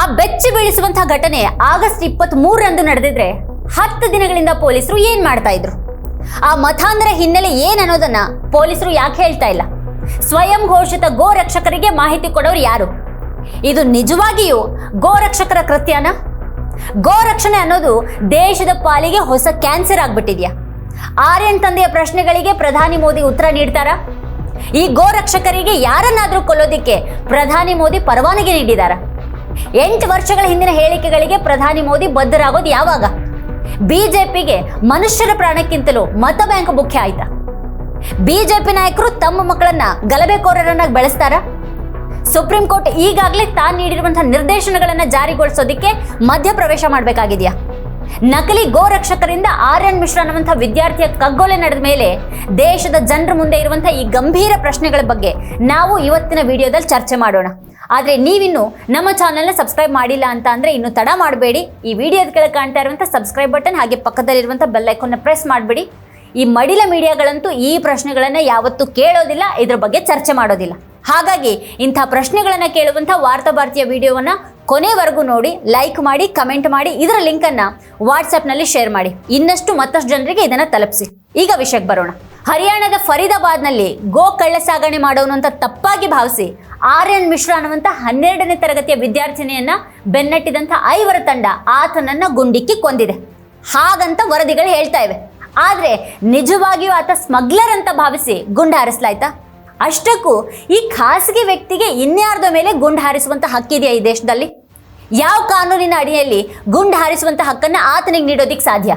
ಆ ಬೆಚ್ಚಿ ಬೀಳಿಸುವಂತಹ ಘಟನೆ ಆಗಸ್ಟ್ ಇಪ್ಪತ್ತ್ ಮೂರರಂದು ನಡೆದಿದ್ರೆ ಹತ್ತು ದಿನಗಳಿಂದ ಪೊಲೀಸರು ಏನ್ ಮಾಡ್ತಾ ಇದ್ರು? ಆ ಮತಾಂಧರ ಹಿನ್ನೆಲೆ ಏನ್ ಅನ್ನೋದನ್ನ ಪೊಲೀಸರು ಯಾಕೆ ಹೇಳ್ತಾ ಇಲ್ಲ? ಸ್ವಯಂ ಘೋಷಿತ ಗೋ ರಕ್ಷಕರಿಗೆ ಮಾಹಿತಿ ಕೊಡೋರು ಯಾರು? ಇದು ನಿಜವಾಗಿಯೂ ಗೋ ರಕ್ಷಕರ ಕೃತ್ಯನ? ಗೋ ರಕ್ಷಣೆ ಅನ್ನೋದು ದೇಶದ ಪಾಲಿಗೆ ಹೊಸ ಕ್ಯಾನ್ಸರ್ ಆಗ್ಬಿಟ್ಟಿದ್ಯಾ? ಆರ್ಯನ್ ತಂದೆಯ ಪ್ರಶ್ನೆಗಳಿಗೆ ಪ್ರಧಾನಿ ಮೋದಿ ಉತ್ತರ ನೀಡ್ತಾರಾ? ಈ ಗೋ ರಕ್ಷಕರಿಗೆ ಯಾರನ್ನಾದ್ರೂ ಕೊಲ್ಲೋದಿಕ್ಕೆ ಪ್ರಧಾನಿ ಮೋದಿ ಪರವಾನಗಿ ನೀಡಿದಾರ? ಎಂಟು ವರ್ಷಗಳ ಹಿಂದಿನ ಹೇಳಿಕೆಗಳಿಗೆ ಪ್ರಧಾನಿ ಮೋದಿ ಬದ್ಧರಾಗೋದು ಯಾವಾಗ? ಬಿಜೆಪಿಗೆ ಮನುಷ್ಯರ ಪ್ರಾಣಕ್ಕಿಂತಲೂ ಮತ ಬ್ಯಾಂಕ್ ಮುಖ್ಯ ಆಯ್ತಾ? ಬಿಜೆಪಿ ನಾಯಕರು ತಮ್ಮ ಮಕ್ಕಳನ್ನ ಗಲಭೆಕೋರರನ್ನಾಗಿ ಬೆಳೆಸ್ತಾರ? ಸುಪ್ರೀಂ ಕೋರ್ಟ್ ಈಗಾಗಲೇ ತಾನು ನೀಡಿರುವಂತಹ ನಿರ್ದೇಶನಗಳನ್ನ ಜಾರಿಗೊಳಿಸೋದಿಕ್ಕೆ ಮಧ್ಯಪ್ರವೇಶ ಮಾಡಬೇಕಾಗಿದೆಯಾ? ನಕಲಿ ಗೋರಕ್ಷಕರಿಂದ ಆರ್ ಎನ್ ಮಿಶ್ರಾ ಅನ್ನುವಂಥ ವಿದ್ಯಾರ್ಥಿಯ ಕಗ್ಗೊಲೆ ನಡೆದ ಮೇಲೆ ದೇಶದ ಜನರ ಮುಂದೆ ಇರುವಂತಹ ಈ ಗಂಭೀರ ಪ್ರಶ್ನೆಗಳ ಬಗ್ಗೆ ನಾವು ಇವತ್ತಿನ ವಿಡಿಯೋದಲ್ಲಿ ಚರ್ಚೆ ಮಾಡೋಣ. ಆದರೆ ನೀವಿನ್ನು ನಮ್ಮ ಚಾನಲ್ನ ಸಬ್ಸ್ಕ್ರೈಬ್ ಮಾಡಿಲ್ಲ ಅಂತ ಅಂದರೆ ಇನ್ನು ತಡ ಮಾಡಬೇಡಿ. ಈ ವಿಡಿಯೋದ ಕೆಳಗೆ ಕಾಣ್ತಾ ಇರುವಂಥ ಸಬ್ಸ್ಕ್ರೈಬ್ ಬಟನ್ ಹಾಗೆ ಪಕ್ಕದಲ್ಲಿರುವಂಥ ಬೆಲ್ಲೈಕನ್ನ ಪ್ರೆಸ್ ಮಾಡಿಬಿಡಿ. ಈ ಮಡಿಲ ಮೀಡಿಯಾಗಳಂತೂ ಈ ಪ್ರಶ್ನೆಗಳನ್ನು ಯಾವತ್ತೂ ಕೇಳೋದಿಲ್ಲ, ಇದ್ರ ಬಗ್ಗೆ ಚರ್ಚೆ ಮಾಡೋದಿಲ್ಲ. ಹಾಗಾಗಿ ಇಂಥ ಪ್ರಶ್ನೆಗಳನ್ನು ಕೇಳುವಂಥ ವಾರ್ತಾ ವಿಡಿಯೋವನ್ನು ವಿಡಿಯೋವನ್ನ ಕೊನೆವರೆಗೂ ನೋಡಿ ಲೈಕ್ ಮಾಡಿ ಕಮೆಂಟ್ ಮಾಡಿ, ಇದರ ಲಿಂಕನ್ನು ವಾಟ್ಸಪ್ನಲ್ಲಿ ಶೇರ್ ಮಾಡಿ. ಇನ್ನಷ್ಟು ಮತ್ತಷ್ಟು ಜನರಿಗೆ ಇದನ್ನು ತಲುಪಿಸಿ. ಈಗ ವಿಷಯಕ್ಕೆ ಬರೋಣ. ಹರಿಯಾಣದ ಫರೀದಾಬಾದ್ನಲ್ಲಿ ಗೋ ಕಳ್ಳ ಸಾಗಣೆ ಮಾಡೋನು ಅಂತ ತಪ್ಪಾಗಿ ಭಾವಿಸಿ ಆರ್ಯನ್ ಮಿಶ್ರಾ ಅನ್ನುವಂಥ ಹನ್ನೆರಡನೇ ತರಗತಿಯ ವಿದ್ಯಾರ್ಥಿನಿಯನ್ನ ಬೆನ್ನಟ್ಟಿದಂಥ ಐವರ ತಂಡ ಆತನನ್ನ ಗುಂಡಿಕ್ಕಿ ಕೊಂದಿದೆ. ಹಾಗಂತ ವರದಿಗಳು ಹೇಳ್ತಾ ಇವೆ. ಆದರೆ ನಿಜವಾಗಿಯೂ ಆತ ಸ್ಮಗ್ಲರ್ ಅಂತ ಭಾವಿಸಿ ಗುಂಡು ಹಾರಿಸ್ಲಾಯ್ತಾ? ಅಷ್ಟಕ್ಕೂ ಈ ಖಾಸಗಿ ವ್ಯಕ್ತಿಗೆ ಇನ್ಯಾರ್ದ ಮೇಲೆ ಗುಂಡು ಹಾರಿಸುವಂಥ ಹಕ್ಕಿದೆಯಾ ಈ ದೇಶದಲ್ಲಿ? ಯಾವ ಕಾನೂನಿನ ಅಡಿಯಲ್ಲಿ ಗುಂಡು ಹಾರಿಸುವಂಥ ಹಕ್ಕನ್ನ ಆತನಿಗೆ ನೀಡೋದಿಕ್ಕೆ ಸಾಧ್ಯ?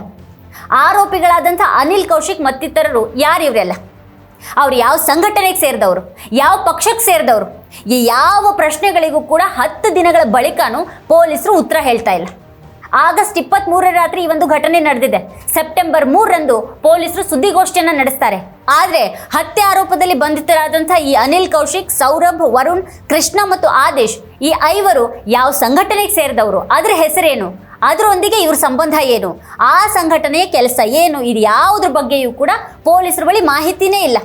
ಆರೋಪಿಗಳಾದಂಥ ಅನಿಲ್ ಕೌಶಿಕ್ ಮತ್ತಿತರರು ಯಾರು ಇವರೆಲ್ಲ? ಅವ್ರು ಯಾವ ಸಂಘಟನೆಗೆ ಸೇರಿದವರು? ಯಾವ ಪಕ್ಷಕ್ಕೆ ಸೇರಿದವರು? ಈ ಯಾವ ಪ್ರಶ್ನೆಗಳಿಗೂ ಕೂಡ ಹತ್ತು ದಿನಗಳ ಬಳಿಕನೂ ಪೊಲೀಸರು ಉತ್ತರ ಹೇಳ್ತಾ ಇಲ್ಲ. ಆಗಸ್ಟ್ ಇಪ್ಪತ್ತ್ ಮೂರರ ರಾತ್ರಿ ಈ ಒಂದು ಘಟನೆ ನಡೆದಿದೆ. ಸೆಪ್ಟೆಂಬರ್ ಮೂರರಂದು ಪೊಲೀಸರು ಸುದ್ದಿಗೋಷ್ಠಿಯನ್ನು ನಡೆಸ್ತಾರೆ. ಆದರೆ ಹತ್ಯೆ ಆರೋಪದಲ್ಲಿ ಬಂಧಿತರಾದಂಥ ಈ ಅನಿಲ್ ಕೌಶಿಕ್, ಸೌರಭ್, ವರುಣ್, ಕೃಷ್ಣ ಮತ್ತು ಆದೇಶ್ ಈ ಐವರು ಯಾವ ಸಂಘಟನೆಗೆ ಸೇರಿದವರು? ಅದರ ಹೆಸರೇನು? ಅದರೊಂದಿಗೆ ಇವ್ರ ಸಂಬಂಧ ಏನು? ಆ ಸಂಘಟನೆಯ ಕೆಲಸ ಏನು? ಇದು ಯಾವುದ್ರ ಬಗ್ಗೆಯೂ ಕೂಡ ಪೊಲೀಸರ ಬಳಿ ಮಾಹಿತಿನೇ ಇಲ್ಲ.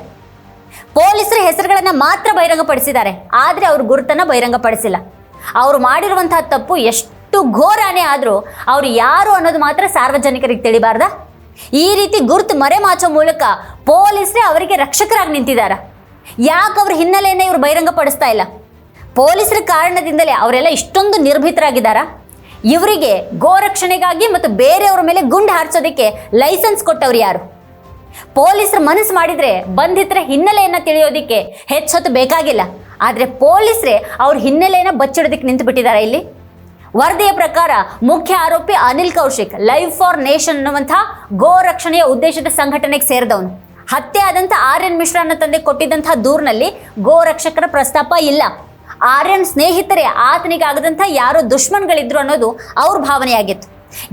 ಪೊಲೀಸರ ಹೆಸರುಗಳನ್ನು ಮಾತ್ರ ಬಹಿರಂಗಪಡಿಸಿದ್ದಾರೆ. ಆದರೆ ಅವ್ರ ಗುರುತನ್ನು ಬಹಿರಂಗಪಡಿಸಿಲ್ಲ. ಅವರು ಮಾಡಿರುವಂತಹ ತಪ್ಪು ಎಷ್ಟು ಘೋರಾನೇ ಆದರೂ ಅವರು ಯಾರು ಅನ್ನೋದು ಮಾತ್ರ ಸಾರ್ವಜನಿಕರಿಗೆ ತಿಳಿಬಾರ್ದ? ಈ ರೀತಿ ಗುರುತು ಮರೆಮಾಚೋ ಮೂಲಕ ಪೊಲೀಸರೇ ಅವರಿಗೆ ರಕ್ಷಕರಾಗಿ ನಿಂತಿದ್ದಾರೆ. ಯಾಕೆ ಅವ್ರ ಹಿನ್ನೆಲೆಯನ್ನೇ ಇವರು ಬಹಿರಂಗಪಡಿಸ್ತಾ ಇಲ್ಲ? ಪೊಲೀಸರ ಕಾರಣದಿಂದಲೇ ಅವರೆಲ್ಲ ಇಷ್ಟೊಂದು ನಿರ್ಭೀತರಾಗಿದ್ದಾರಾ? ಇವರಿಗೆ ಗೋರಕ್ಷಣೆಗಾಗಿ ಮತ್ತು ಬೇರೆಯವರ ಮೇಲೆ ಗುಂಡು ಹಾರಿಸೋದಕ್ಕೆ ಲೈಸೆನ್ಸ್ ಕೊಟ್ಟವ್ರು ಯಾರು? ಪೊಲೀಸರು ಮನಸ್ಸು ಮಾಡಿದರೆ ಬಂಧಿತರ ಹಿನ್ನೆಲೆಯನ್ನು ತಿಳಿಯೋದಿಕ್ಕೆ ಹೆಚ್ಚೊತ್ತು ಬೇಕಾಗಿಲ್ಲ. ಆದರೆ ಪೊಲೀಸರೇ ಅವ್ರ ಹಿನ್ನೆಲೆಯನ್ನು ಬಚ್ಚಿಡೋದಕ್ಕೆ ನಿಂತು ಬಿಟ್ಟಿದ್ದಾರೆ ಇಲ್ಲಿ. ವರದಿಯ ಪ್ರಕಾರ ಮುಖ್ಯ ಆರೋಪಿ Anil Kaushik, live for nation ಅನ್ನುವಂಥ ಗೋ ರಕ್ಷಣೆಯ ಉದ್ದೇಶದ ಸಂಘಟನೆಗೆ ಸೇರಿದವನು. ಹತ್ಯೆ ಆದಂಥ ಆರ್ಯನ್ ಮಿಶ್ರಾನ ತಂದೆ ಕೊಟ್ಟಿದ್ದಂಥ ದೂರಿನಲ್ಲಿ ಗೋ ರಕ್ಷಕರ ಪ್ರಸ್ತಾಪ ಇಲ್ಲ. ಆರ್ಯನ್ ಸ್ನೇಹಿತರೆ, ಆತನಿಗಾಗದಂಥ ಯಾರೋ ದುಶ್ಮನ್ಗಳಿದ್ರು ಅನ್ನೋದು ಅವ್ರ ಭಾವನೆಯಾಗಿತ್ತು.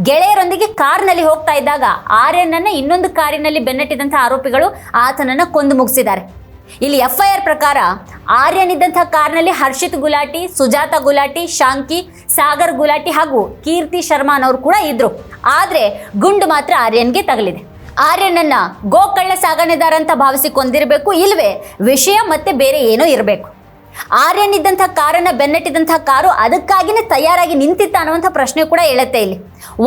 ಗೆಳೆಯರೊಂದಿಗೆ ಕಾರ್ನಲ್ಲಿ ಹೋಗ್ತಾ ಇದ್ದಾಗ ಆರ್ಯನನ್ನ ಇನ್ನೊಂದು ಕಾರಿನಲ್ಲಿ ಬೆನ್ನಟ್ಟಿದಂಥ ಆರೋಪಿಗಳು ಆತನನ್ನ ಕೊಂದು ಮುಗಿಸಿದ್ದಾರೆ. ಇಲ್ಲಿ ಎಫ್ಐಆರ್ ಪ್ರಕಾರ ಆರ್ಯನ್ ಇದ್ದಂಥ ಕಾರ್ನಲ್ಲಿ ಹರ್ಷಿತ್ ಗುಲಾಟಿ, ಸುಜಾತ ಗುಲಾಟಿ, ಶಾಂಕಿ, ಸಾಗರ್ ಗುಲಾಟಿ ಹಾಗೂ ಕೀರ್ತಿ ಶರ್ಮಾ ಅನ್ನೋರು ಕೂಡ ಇದ್ರು. ಆದ್ರೆ ಗುಂಡು ಮಾತ್ರ ಆರ್ಯನ್ಗೆ ತಗಲಿದೆ. ಆರ್ಯನನ್ನ ಗೋಕಳ್ಳ ಸಾಗಣೆದಾರ ಅಂತ ಭಾವಿಸಿ ಕೊಂದಿರಬೇಕು, ಇಲ್ವೇ ವಿಷಯ ಮತ್ತೆ ಬೇರೆ ಏನೋ ಇರಬೇಕು. ಆರ್ಯನ್ ಇದ್ದಂಥ ಕಾರನ್ನು ಬೆನ್ನಟ್ಟಿದಂಥ ಕಾರು ಅದಕ್ಕಾಗಿನೇ ತಯಾರಾಗಿ ನಿಂತಿತ್ತ ಅನ್ನುವಂಥ ಪ್ರಶ್ನೆ ಕೂಡ ಹೇಳುತ್ತೆ ಇಲ್ಲಿ.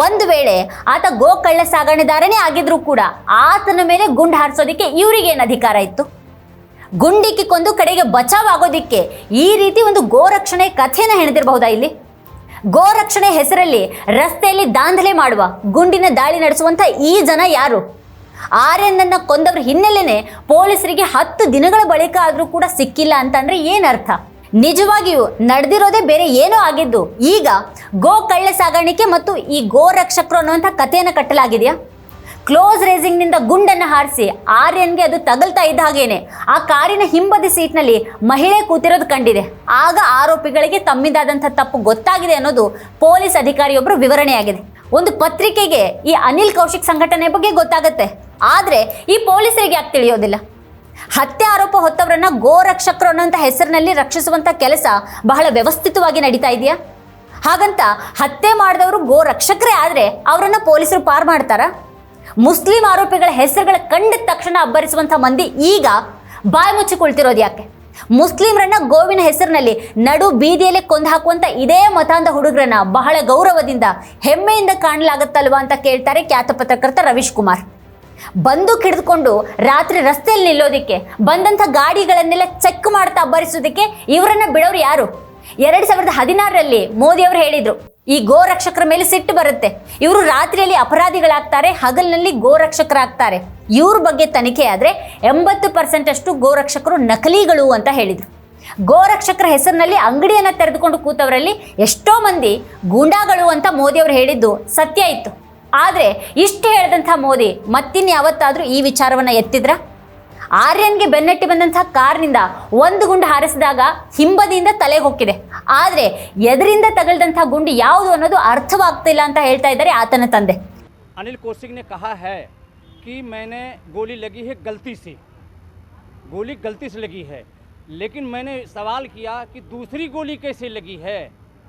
ಒಂದು ವೇಳೆ ಆತ ಗೋ ಕಳ್ಳ ಸಾಗಣೆದಾರನೇ ಆಗಿದ್ರೂ ಕೂಡ ಆತನ ಮೇಲೆ ಗುಂಡು ಹಾರಿಸೋದಕ್ಕೆ ಇವರಿಗೇನು ಅಧಿಕಾರ ಇತ್ತು? ಗುಂಡಿಕ್ಕಿ ಕೊಂದು ಕಡೆಗೆ ಬಚಾವ್ ಆಗೋದಿಕ್ಕೆ ಈ ರೀತಿ ಒಂದು ಗೋರಕ್ಷಣೆ ಕಥೆನ ಹೆಣೆದಿರಬಹುದಾ ಇಲ್ಲಿ? ಗೋರಕ್ಷಣೆ ಹೆಸರಲ್ಲಿ ರಸ್ತೆಯಲ್ಲಿ ದಾಂಧಲೆ ಮಾಡುವ, ಗುಂಡಿನ ದಾಳಿ ನಡೆಸುವಂಥ ಈ ಜನ ಯಾರು? ಆರ್ಯನನ್ನ ಕೊಂದವ್ರ ಹಿನ್ನೆಲೆನೆ ಪೊಲೀಸರಿಗೆ ಹತ್ತು ದಿನಗಳ ಬಳಿಕ ಆದರೂ ಕೂಡ ಸಿಕ್ಕಿಲ್ಲ ಅಂತಂದ್ರೆ ಏನರ್ಥ ನಿಜವಾಗಿಯೂ ನಡೆದಿರೋದೇ ಬೇರೆ ಏನೋ ಆಗಿದ್ದು. ಈಗ ಗೋ ಕಳ್ಳ ಸಾಗಾಣಿಕೆ ಮತ್ತು ಈ ಗೋ ರಕ್ಷಕರು ಅನ್ನುವಂಥ ಕಥೆಯನ್ನು ಕಟ್ಟಲಾಗಿದೆಯಾ? ಕ್ಲೋಸ್ ರೇಸಿಂಗ್ನಿಂದ ಗುಂಡನ್ನು ಹಾರಿಸಿ ಆರ್ಯನ್ಗೆ ಅದು ತಗಲ್ತಾ ಇದ್ದ ಹಾಗೇನೆ. ಆ ಕಾರಿನ ಹಿಂಬದಿ ಸೀಟ್ನಲ್ಲಿ ಮಹಿಳೆ ಕೂತಿರೋದು ಕಂಡಿದೆ. ಆಗ ಆರೋಪಿಗಳಿಗೆ ತಮ್ಮಿಂದಾದಂಥ ತಪ್ಪು ಗೊತ್ತಾಗಿದೆ ಅನ್ನೋದು ಪೊಲೀಸ್ ಅಧಿಕಾರಿಯೊಬ್ಬರು ವಿವರಣೆಯಾಗಿದೆ. ಒಂದು ಪತ್ರಿಕೆಗೆ ಈ ಅನಿಲ್ ಕೌಶಿಕ್ ಸಂಘಟನೆ ಬಗ್ಗೆ ಗೊತ್ತಾಗುತ್ತೆ. ಆದರೆ ಈ ಪೊಲೀಸರಿಗೆ ಯಾಕೆ ತಿಳಿಯೋದಿಲ್ಲ? ಹತ್ಯೆ ಆರೋಪ ಹೊತ್ತವರನ್ನ ಗೋರಕ್ಷಕರು ಅನ್ನೋಂಥ ಹೆಸರಿನಲ್ಲಿ ರಕ್ಷಿಸುವಂಥ ಕೆಲಸ ಬಹಳ ವ್ಯವಸ್ಥಿತವಾಗಿ ನಡೀತಾ ಇದೆಯಾ? ಹಾಗಂತ ಹತ್ಯೆ ಮಾಡಿದವರು ಗೋ ರಕ್ಷಕರೇ ಆದರೆ ಅವರನ್ನು ಪೊಲೀಸರು ಪಾರ್ ಮಾಡ್ತಾರಾ? ಮುಸ್ಲಿಂ ಆರೋಪಿಗಳ ಹೆಸರುಗಳ ಕಂಡ ತಕ್ಷಣ ಅಬ್ಬರಿಸುವಂಥ ಮಂದಿ ಈಗ ಬಾಯಿ ಮುಚ್ಚಿ ಕುಳಿತಿರೋದು ಯಾಕೆ? ಮುಸ್ಲಿಮರನ್ನ ಗೋವಿನ ಹೆಸರಿನಲ್ಲಿ ನಡು ಬೀದಿಯಲ್ಲೇ ಕೊಂದು ಹಾಕುವಂತ ಇದೇ ಮತಾಂಧ ಹುಡುಗರನ್ನ ಬಹಳ ಗೌರವದಿಂದ ಹೆಮ್ಮೆಯಿಂದ ಕಾಣಲಾಗುತ್ತಲ್ವಾ ಅಂತ ಕೇಳ್ತಾರೆ ಖ್ಯಾತ ಪತ್ರಕರ್ತ ರವೀಶ್ ಕುಮಾರ್. ಬಂದೂಕ್ ಹಿಡಿದುಕೊಂಡು ರಾತ್ರಿ ರಸ್ತೆಯಲ್ಲಿ ನಿಲ್ಲೋದಿಕ್ಕೆ, ಬಂದಂಥ ಗಾಡಿಗಳನ್ನೆಲ್ಲ ಚೆಕ್ ಮಾಡ್ತಾ ಅಬ್ಬರಿಸೋದಕ್ಕೆ ಇವರನ್ನ ಬಿಡೋರು ಯಾರು? ಎರಡು ಸಾವಿರದ ಹದಿನಾರರಲ್ಲಿ ಮೋದಿ ಅವರು ಹೇಳಿದ್ರು, ಈ ಗೋರಕ್ಷಕರ ಮೇಲೆ ಸಿಟ್ಟು ಬರುತ್ತೆ. ಇವರು ರಾತ್ರಿಯಲ್ಲಿ ಅಪರಾಧಿಗಳಾಗ್ತಾರೆ, ಹಗಲಿನಲ್ಲಿ ಗೋರಕ್ಷಕರಾಗ್ತಾರೆ. ಇವ್ರ ಬಗ್ಗೆ ತನಿಖೆ ಆದರೆ ಎಂಬತ್ತು ಪರ್ಸೆಂಟ್ ಅಷ್ಟು ಗೋರಕ್ಷಕರು ನಕಲಿಗಳು ಅಂತ ಹೇಳಿದರು. ಗೋರಕ್ಷಕರ ಹೆಸರಿನಲ್ಲಿ ಅಂಗಡಿಯನ್ನು ತೆರೆದುಕೊಂಡು ಕೂತವರಲ್ಲಿ ಎಷ್ಟೋ ಮಂದಿ ಗೂಂಡಾಗಳು ಅಂತ ಮೋದಿ ಅವರು ಹೇಳಿದ್ದು ಸತ್ಯ ಇತ್ತು. ಆದ್ರೆ ಇಷ್ಟು ಹೇಳಿದಂಥ ಮೋದಿ ಮತ್ತಿನ್ ಯಾವತ್ತಾದ್ರೂ ಈ ವಿಚಾರವನ್ನ ಎತ್ತಿದ್ರ ಆರ್ಯನ್ಗೆ ಬೆನ್ನಟ್ಟಿ ಬಂದಂತಹ ಕಾರ್ನಿಂದ ಒಂದು ಗುಂಡು ಹಾರಿಸಿದಾಗ ಹಿಂಬದಿಯಿಂದ ತಲೆಗೆ ಹೋಗಿದೆ ಆದ್ರೆ ಎದರಿಂದ ತಗಲ್ದಂತಹ ಗುಂಡು ಯಾವುದು ಅನ್ನೋದು ಅರ್ಥವಾಗ್ತಿಲ್ಲ ಅಂತ ಹೇಳ್ತಾ ಇದ್ದಾರೆ ಆತನ ತಂದೆ अनिल कौशिक ने कहा है कि मैंने गोली लगी है गलती से गोली गलती से लगी है लेकिन मैंने सवाल किया कि दूसरी गोली कैसे लगी है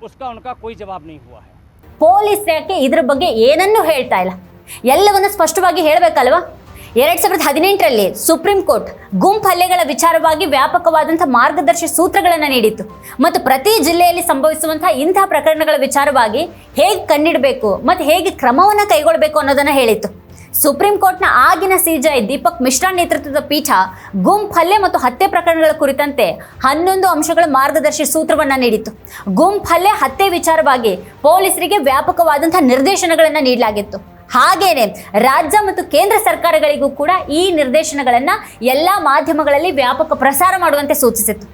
उसका उनका कोई जवाब नहीं हुआ है ಪೊಲೀಸ್ ಯಾಕೆ ಇದ್ರ ಬಗ್ಗೆ ಏನನ್ನೂ ಹೇಳ್ತಾ ಇಲ್ಲ? ಎಲ್ಲವನ್ನು ಸ್ಪಷ್ಟವಾಗಿ ಹೇಳಬೇಕಲ್ವಾ? ಎರಡ್ ಸಾವಿರದ ಹದಿನೆಂಟರಲ್ಲಿ ಸುಪ್ರೀಂ ಕೋರ್ಟ್ ಗುಂಪು ಹಲ್ಲೆಗಳ ವಿಚಾರವಾಗಿ ವ್ಯಾಪಕವಾದಂಥ ಮಾರ್ಗದರ್ಶಿ ಸೂತ್ರಗಳನ್ನು ನೀಡಿತ್ತು. ಮತ್ತು ಪ್ರತಿ ಜಿಲ್ಲೆಯಲ್ಲಿ ಸಂಭವಿಸುವಂತಹ ಇಂತಹ ಪ್ರಕರಣಗಳ ವಿಚಾರವಾಗಿ ಹೇಗೆ ಕಣ್ಣಿಡಬೇಕು ಮತ್ತು ಹೇಗೆ ಕ್ರಮವನ್ನು ಕೈಗೊಳ್ಳಬೇಕು ಅನ್ನೋದನ್ನು ಹೇಳಿತ್ತು. ಸುಪ್ರೀಂ ಕೋರ್ಟ್ನ ಆಗಿನ ಸಿಜೈ ದೀಪಕ್ ಮಿಶ್ರಾ ನೇತೃತ್ವದ ಪೀಠ ಗುಂಪ್ ಹಲ್ಲೆ ಮತ್ತು ಹತ್ಯೆ ಪ್ರಕರಣಗಳ ಕುರಿತಂತೆ ಹನ್ನೊಂದು ಅಂಶಗಳ ಮಾರ್ಗದರ್ಶಿ ಸೂತ್ರವನ್ನ ನೀಡಿತ್ತು. ಗುಂಫಲೆ ಹಲ್ಲೆ ಹತ್ಯೆ ವಿಚಾರವಾಗಿ ಪೊಲೀಸರಿಗೆ ವ್ಯಾಪಕವಾದಂತಹ ನಿರ್ದೇಶನಗಳನ್ನು ನೀಡಲಾಗಿತ್ತು. ಹಾಗೇನೆ ರಾಜ್ಯ ಮತ್ತು ಕೇಂದ್ರ ಸರ್ಕಾರಗಳಿಗೂ ಕೂಡ ಈ ನಿರ್ದೇಶನಗಳನ್ನು ಎಲ್ಲಾ ಮಾಧ್ಯಮಗಳಲ್ಲಿ ವ್ಯಾಪಕ ಪ್ರಸಾರ ಮಾಡುವಂತೆ ಸೂಚಿಸಿತ್ತು.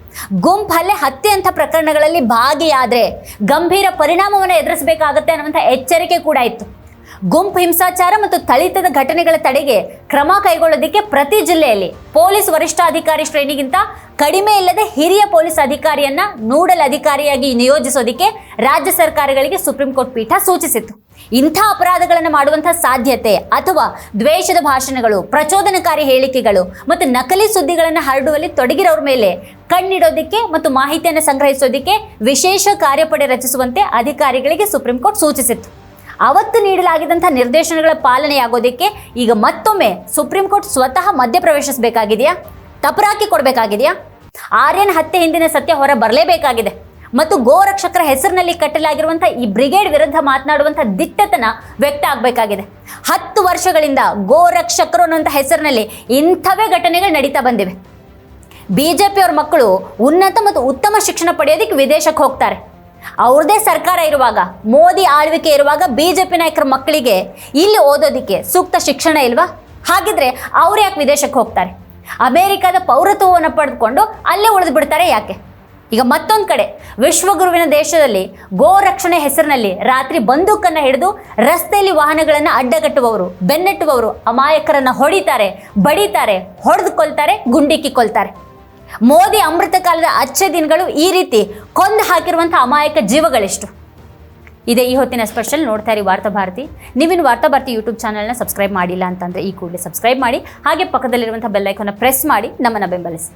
ಗುಂಪು ಹಲ್ಲೆ ಹತ್ಯೆ ಅಂತ ಪ್ರಕರಣಗಳಲ್ಲಿ ಭಾಗಿಯಾದ್ರೆ ಗಂಭೀರ ಪರಿಣಾಮವನ್ನು ಎದುರಿಸಬೇಕಾಗತ್ತೆ ಅನ್ನುವಂಥ ಎಚ್ಚರಿಕೆ ಕೂಡ ಇತ್ತು. ಗುಂಪು ಹಿಂಸಾಚಾರ ಮತ್ತು ಥಳಿತದ ಘಟನೆಗಳ ತಡೆಗೆ ಕ್ರಮ ಕೈಗೊಳ್ಳೋದಕ್ಕೆ ಪ್ರತಿ ಜಿಲ್ಲೆಯಲ್ಲಿ ಪೊಲೀಸ್ ವರಿಷ್ಠಾಧಿಕಾರಿ ಶ್ರೇಣಿಗಿಂತ ಕಡಿಮೆ ಇಲ್ಲದೆ ಹಿರಿಯ ಪೊಲೀಸ್ ಅಧಿಕಾರಿಯನ್ನ ನೋಡಲ್ ಅಧಿಕಾರಿಯಾಗಿ ನಿಯೋಜಿಸೋದಕ್ಕೆ ರಾಜ್ಯ ಸರ್ಕಾರಗಳಿಗೆ ಸುಪ್ರೀಂ ಕೋರ್ಟ್ ಪೀಠ ಸೂಚಿಸಿತ್ತು. ಇಂಥ ಅಪರಾಧಗಳನ್ನು ಮಾಡುವಂತಹ ಸಾಧ್ಯತೆ ಅಥವಾ ದ್ವೇಷದ ಭಾಷಣಗಳು, ಪ್ರಚೋದನಕಾರಿ ಹೇಳಿಕೆಗಳು ಮತ್ತು ನಕಲಿ ಸುದ್ದಿಗಳನ್ನು ಹರಡುವಲ್ಲಿ ತೊಡಗಿರೋರ ಮೇಲೆ ಕಣ್ಣಿಡೋದಕ್ಕೆ ಮತ್ತು ಮಾಹಿತಿಯನ್ನು ಸಂಗ್ರಹಿಸೋದಕ್ಕೆ ವಿಶೇಷ ಕಾರ್ಯಪಡೆ ರಚಿಸುವಂತೆ ಅಧಿಕಾರಿಗಳಿಗೆ ಸುಪ್ರೀಂ ಕೋರ್ಟ್ ಸೂಚಿಸಿತ್ತು. ಅವತ್ತು ನೀಡಲಾಗಿದ್ದಂಥ ನಿರ್ದೇಶನಗಳ ಪಾಲನೆಯಾಗೋದಕ್ಕೆ ಈಗ ಮತ್ತೊಮ್ಮೆ ಸುಪ್ರೀಂ ಕೋರ್ಟ್ ಸ್ವತಃ ಮಧ್ಯಪ್ರವೇಶಿಸಬೇಕಾಗಿದೆಯಾ ತಪರಾಕಿ ಕೊಡಬೇಕಾಗಿದೆಯಾ? ಆರ್ಯನ್ ಹತ್ಯೆ ಹಿಂದಿನ ಸತ್ಯ ಹೊರ ಬರಲೇಬೇಕಾಗಿದೆ. ಮತ್ತು ಗೋರಕ್ಷಕರ ಹೆಸರಿನಲ್ಲಿ ಕಟ್ಟಲಾಗಿರುವಂಥ ಈ ಬ್ರಿಗೇಡ್ ವಿರುದ್ಧ ಮಾತನಾಡುವಂಥ ದಿಟ್ಟತನ ವ್ಯಕ್ತ ಆಗಬೇಕಾಗಿದೆ. ಹತ್ತು ವರ್ಷಗಳಿಂದ ಗೋರಕ್ಷಕರು ಅನ್ನುವಂಥ ಹೆಸರಿನಲ್ಲಿ ಇಂಥವೇ ಘಟನೆಗಳು ನಡೀತಾ ಬಂದಿವೆ. ಬಿ ಜೆ ಪಿಯವ್ರ ಮಕ್ಕಳು ಉನ್ನತ ಮತ್ತು ಉತ್ತಮ ಶಿಕ್ಷಣ ಪಡೆಯೋದಕ್ಕೆ ವಿದೇಶಕ್ಕೆ ಹೋಗ್ತಾರೆ. ಅವ್ರದೇ ಸರ್ಕಾರ ಇರುವಾಗ, ಮೋದಿ ಆಳ್ವಿಕೆ ಇರುವಾಗ ಬಿ ಜೆ ಪಿ ನಾಯಕರ ಮಕ್ಕಳಿಗೆ ಇಲ್ಲಿ ಓದೋದಕ್ಕೆ ಸೂಕ್ತ ಶಿಕ್ಷಣ ಇಲ್ವಾ? ಹಾಗಿದ್ರೆ ಅವ್ರು ಯಾಕೆ ವಿದೇಶಕ್ಕೆ ಹೋಗ್ತಾರೆ? ಅಮೇರಿಕಾದ ಪೌರತ್ವವನ್ನು ಪಡೆದುಕೊಂಡು ಅಲ್ಲೇ ಉಳಿದು ಬಿಡ್ತಾರೆ ಯಾಕೆ? ಈಗ ಮತ್ತೊಂದು ಕಡೆ, ವಿಶ್ವಗುರುವಿನ ದೇಶದಲ್ಲಿ ಗೋ ರಕ್ಷಣೆ ಹೆಸರಿನಲ್ಲಿ ರಾತ್ರಿ ಬಂದೂಕನ್ನು ಹಿಡಿದು ರಸ್ತೆಯಲ್ಲಿ ವಾಹನಗಳನ್ನು ಅಡ್ಡಗಟ್ಟುವವರು ಬೆನ್ನಟ್ಟುವವರು ಅಮಾಯಕರನ್ನು ಹೊಡಿತಾರೆ, ಬಡಿತಾರೆ, ಹೊಡೆದುಕೊಳ್ತಾರೆ, ಗುಂಡಿಕ್ಕಿ ಕೊಲ್ತಾರೆ. ಮೋದಿ ಅಮೃತ ಕಾಲದ ಅಚ್ಚ ದಿನಗಳು ಈ ರೀತಿ ಕೊಂದು ಹಾಕಿರುವಂಥ ಅಮಾಯಕ ಜೀವಗಳೆಷ್ಟು. ಇದೇ ಈ ಹೊತ್ತಿನ ಸ್ಪೆಷಲ್ ನೋಡ್ತಾ ಇರಿ ವಾರ್ತಾ ಭಾರತಿ. ನೀವಿನ ವಾರ್ತಾ ಭಾರತಿ ಯೂಟ್ಯೂಬ್ ಚಾನಲ್ನ ಸಬ್ಸ್ಕ್ರೈಬ್ ಮಾಡಿಲ್ಲ ಅಂತಂದರೆ ಈ ಕೂಡಲೇ ಸಬ್ಸ್ಕ್ರೈಬ್ ಮಾಡಿ, ಹಾಗೆ ಪಕ್ಕದಲ್ಲಿರುವಂಥ ಬೆಲ್ಲೈಕನ್ನ ಪ್ರೆಸ್ ಮಾಡಿ, ನಮ್ಮನ್ನು ಬೆಂಬಲಿಸಿ.